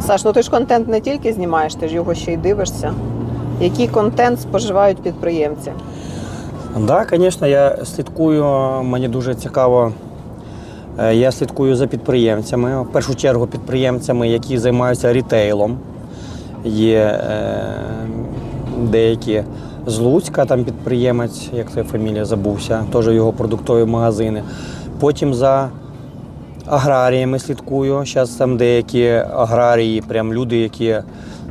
Саш, ну ти ж контент не тільки знімаєш, ти ж його ще й дивишся. Який контент споживають підприємці? Так, да, звісно, я слідкую, мені дуже цікаво. Е, Я слідкую за підприємцями. В першу чергу підприємцями, які займаються рітейлом. Є е, деякі з Луцька, там підприємець, як це фамілія забувся, теж його продуктові магазини. Потім за аграріями слідкую. Зараз там деякі аграрії, прям люди, які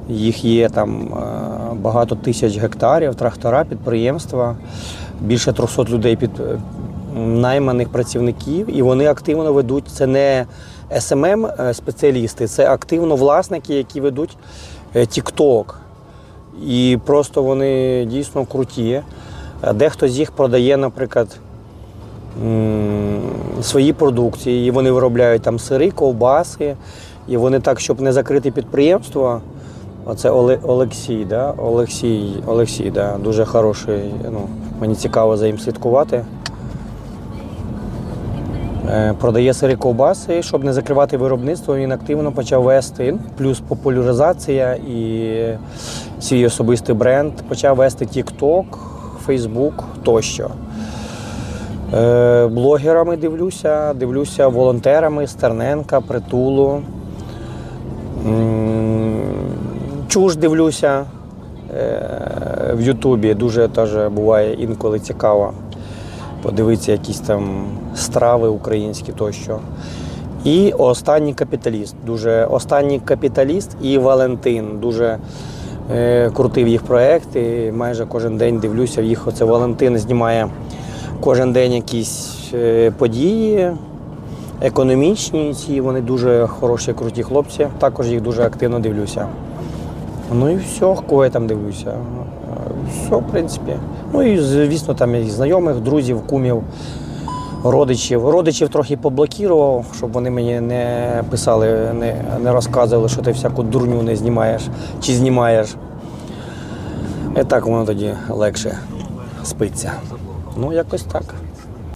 їх є там е, багато тисяч гектарів, трактора, підприємства, більше 300 людей під е, найманих працівників, і вони активно ведуть. Це не СММ спеціалісти, це активно власники, які ведуть е, TikTok. І просто вони дійсно круті. Е, Дехто з їх продає, наприклад, свої продукції, і вони виробляють там сири, ковбаси, і вони так, щоб не закрити підприємство. Оце Олексій, да? Олексій, Олексій, да? дуже хороший. Ну, мені цікаво за ним слідкувати. Е, Продає сири ковбаси, щоб не закривати виробництво, він активно почав вести. Плюс популяризація і свій особистий бренд. Почав вести TikTok, Facebook тощо. Е, Блогерами дивлюся, дивлюся волонтерами Стерненка, Притулу. Чуж дивлюся е, в Ютубі. Дуже теж буває інколи цікаво подивитися якісь там страви українські тощо. І останній капіталіст. Дуже останній капіталіст і Валентин. Дуже е, крутив їх проекти. Майже кожен день дивлюся в їх. Оце Валентин знімає кожен день якісь е, події. Економічні ці, вони дуже хороші, круті хлопці. Також їх дуже активно дивлюся. Ну і все, кого я там дивлюся. Все, в принципі. Ну і звісно, там і знайомих, друзів, кумів, родичів. Родичів трохи поблокував, щоб вони мені не писали, не, не розказували, що ти всяку дурню не знімаєш чи знімаєш. І так воно тоді легше спиться. Ну, якось так.